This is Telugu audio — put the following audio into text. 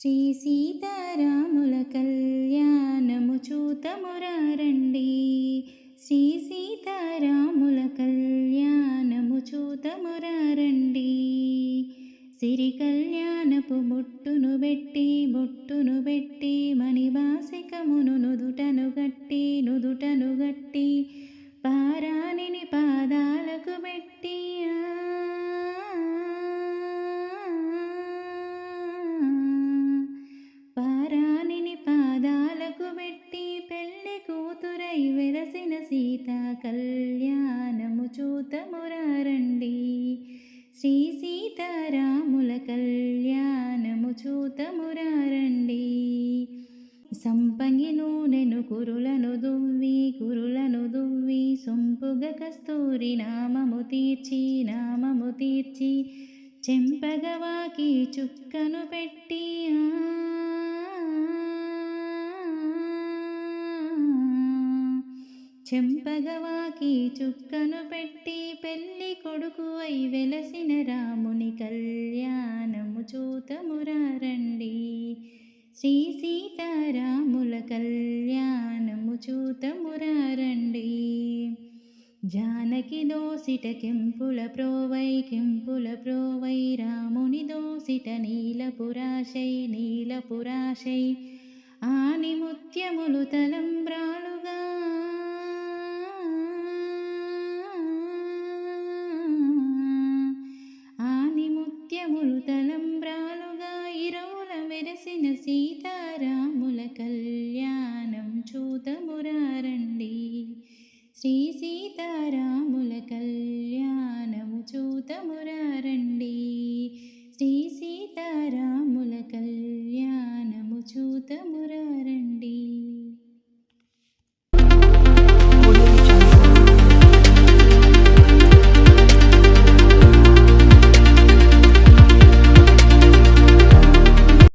శ్రీ సీతారాముల కళ్యాణము చూతమురారండి. శ్రీ సీతారాముల కళ్యాణము చూతమురారండి. సిరి కళ్యాణపు బొట్టును పెట్టి బొట్టును పెట్టి వెలసిన సీత కళ్యాణము చూతమురారండి. శ్రీ సీతారాముల కళ్యాణము చూతమురారండి. సంపంగి నూనెను కురులను దువ్వి కురులను దువ్వి సొంపుగ కస్తూరి నామము తీర్చి నామము తీర్చి చెంపగవాకి చుక్కను పెట్టి ఆ చెంపగవాకి చుక్కను పెట్టి పెళ్ళి కొడుకు అయి వెలసిన రాముని కళ్యాణము చూతమురారండి. శ్రీ సీతారాముల కళ్యాణము చూతమురారండి. జానకి దోసిట కెంపుల ప్రోవై కెంపుల ప్రోవై రాముని దోసిట నీలపురాశై నీలపురాశై ఆని ముత్యములు తలంబ్రాలు ముత్యములు తలంబ్రాలుగా ఇరవుల మెరసిన సీతారాముల కళ్యాణం చూతమురారండి. శ్రీ సీతారాముల